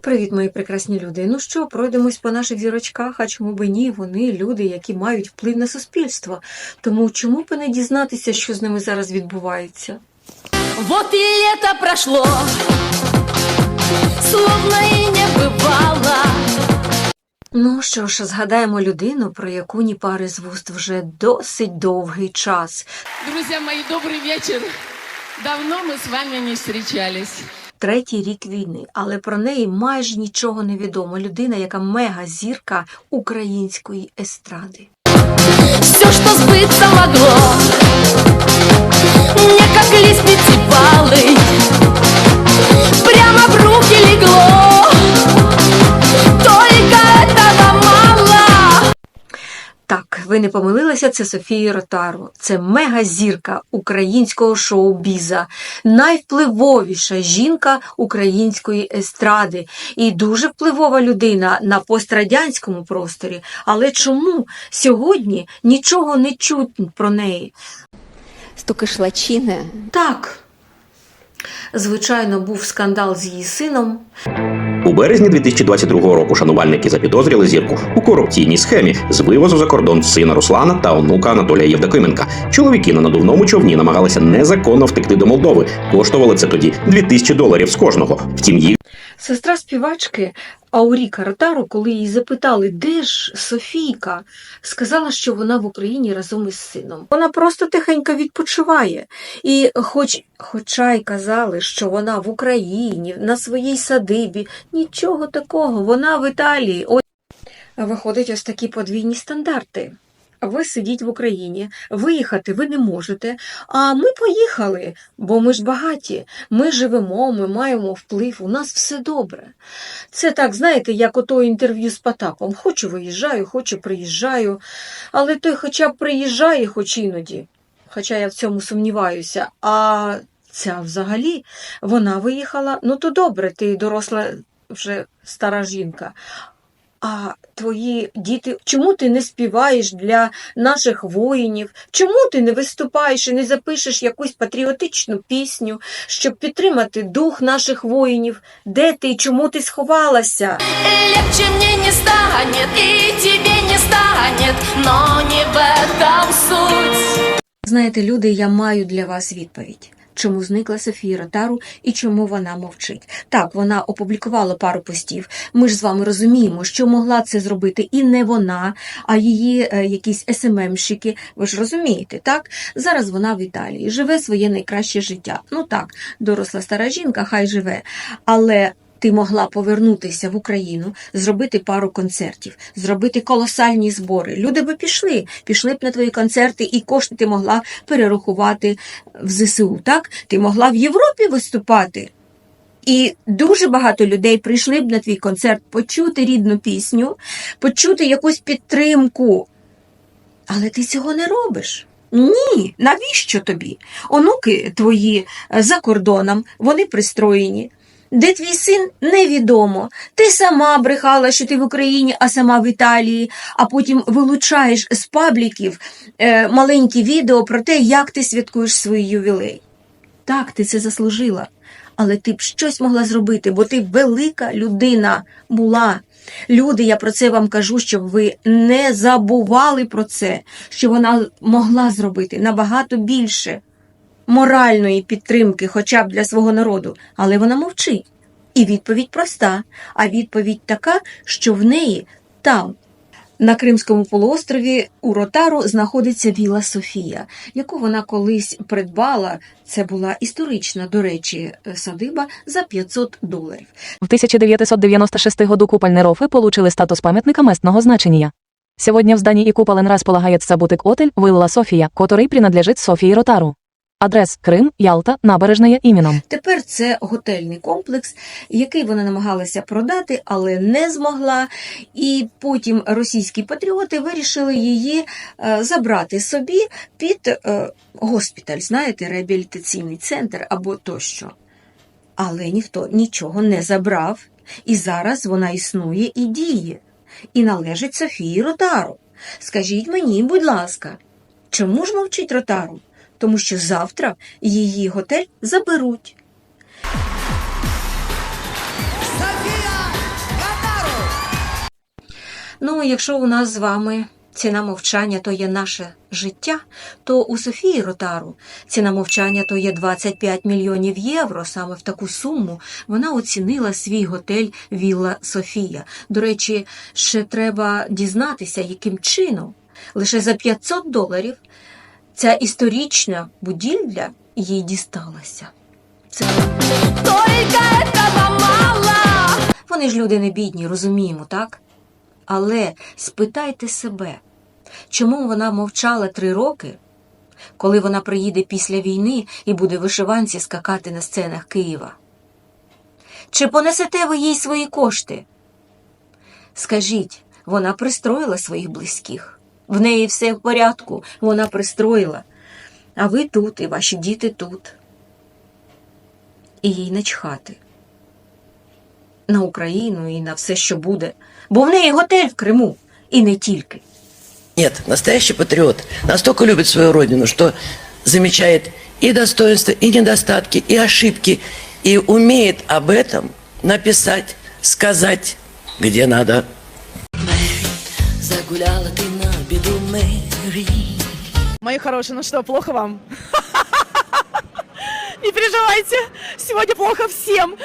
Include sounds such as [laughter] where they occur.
Привіт, мої прекрасні люди. Ну що, пройдемось по наших зірочках, а чому би ні? Вони люди, які мають вплив на суспільство. Тому чому б не дізнатися, що з ними зараз відбувається? Вот и лето прошло, словно и не бывало. Ну що ж, згадаємо людину, про яку ні пари з вуст вже досить довгий час. Друзья мои, добрый вечер. Давно мы с вами не встречались. Третій рік війни, але про неї майже нічого не відомо. Людина, яка мега зірка української естради. Все, что сбыться могло, мне как лестницы баллы, Ви не помилилися, це Софія Ротару. Це мега-зірка українського шоу-біза, найвпливовіша жінка української естради і дуже впливова людина на пострадянському просторі. Але чому сьогодні нічого не чутно про неї? столько шлачины. Так, звичайно, був скандал з її сином. У березні 2022 року шанувальники запідозрили зірку у корупційній схемі з вивозу за кордон сина Руслана та онука Анатолія Євдокименка. Чоловіки на надувному човні намагалися незаконно втекти до Молдови. Коштували це тоді 2000 доларів з кожного. Втім, їх Сестра співачки Ауріка Ротару, коли її запитали, де ж Софійка, сказала, що вона в Україні разом із сином. Вона просто тихенько відпочиває. І хоч, хоча й казали, що вона в Україні, на своїй садибі, нічого такого, вона в Італії. Ось виходить ось такі подвійні стандарти. Ви сидіть в Україні, виїхати ви не можете, а ми поїхали, бо ми ж багаті, ми живемо, ми маємо вплив, у нас все добре. Це так, знаєте, як ото інтерв'ю з Потапом. Хочу виїжджаю, хочу приїжджаю, але той хоча б приїжджає, хоч іноді, хоча я в цьому сумніваюся. А ця взагалі вона виїхала, ну то добре, ти доросла вже стара жінка. А твої діти, чому ти не співаєш для наших воїнів? Чому ти не виступаєш і не запишеш якусь патріотичну пісню, щоб підтримати дух наших воїнів? Де ти? Чому ти сховалася? Легче мне не станет, и тебе не станет, но не в этом суть. Знаєте, люди, я маю для вас відповідь. Чому зникла Софія Ротару і чому вона мовчить? Так, вона опублікувала пару постів. Ми ж з вами розуміємо, що могла це зробити і не вона, а її е, якісь СММщики. Ви ж розумієте, так? Зараз вона в Італії живе своє найкраще життя. Ну так, доросла стара жінка, хай живе. Але ти могла повернутися в Україну, зробити пару концертів, зробити колосальні збори. Люди би пішли, пішли б на твої концерти, і кошти ти могла перерахувати в ЗСУ. Так, ти могла в Європі виступати. І дуже багато людей прийшли б на твій концерт почути рідну пісню, почути якусь підтримку. Але ти цього не робиш. Ні, навіщо тобі? Онуки твої е, за кордоном, вони пристроєні. Де твій син невідомо. Ти сама брехала, що ти в Україні, а сама в Італії, а потім вилучаєш з пабліків е, маленькі відео про те, як ти святкуєш свій ювілей. Так, ти це заслужила, але ти б щось могла зробити, бо ти велика людина була. Люди, я про це вам кажу, щоб ви не забували про це, що вона могла зробити набагато більше моральної підтримки, хоча б для свого народу, але вона мовчить. І відповідь проста. А відповідь така, що в неї там. На Кримському полуострові у Ротару знаходиться Віла Софія, яку вона колись придбала. Це була історична, до речі, садиба за 500 доларів. В 1996 году купольные рофы получили статус памятника местного значения. Сегодня в здании и куполен располагается бутик-отель «Вилла София», который принадлежит Софии Ротару. Адрес Крим, Ялта, набережная іменом. Тепер це готельний комплекс, який вона намагалася продати, але не змогла. І потім російські патріоти вирішили її е, забрати собі під е, госпіталь, знаєте, реабілітаційний центр або тощо. Але ніхто нічого не забрав, і зараз вона існує і діє, і належить Софії Ротару. Скажіть мені, будь ласка, чому ж мовчить Ротару? Тому що завтра її готель заберуть. Ну, якщо у нас з вами ціна мовчання то є наше життя, то у Софії Ротару ціна мовчання то є 25 мільйонів євро. Саме в таку суму вона оцінила свій готель Вілла Софія. До речі, ще треба дізнатися, яким чином лише за 500 доларів ця історична будівля їй дісталася. Це Вони ж люди не бідні, розуміємо, так? Але спитайте себе, чому вона мовчала три роки, коли вона приїде після війни і буде вишиванці скакати на сценах Києва? Чи понесете ви їй свої кошти? Скажіть, вона пристроїла своїх близьких. В неї все в порядку, вона пристроїла. А ви тут, і ваші діти тут. І їй начхати на Україну і на все, що буде. Бо в неї готель в Криму, і не тільки. Нет, настоящий патриот настолько любит свою родину, что замечает и достоинства, и недостатки, и ошибки, и умеет об этом написать, сказать, где надо. Загуляла ты на беду, Мэри. Мои хорошие, ну что, плохо вам? [laughs] Не переживайте, сегодня плохо всем.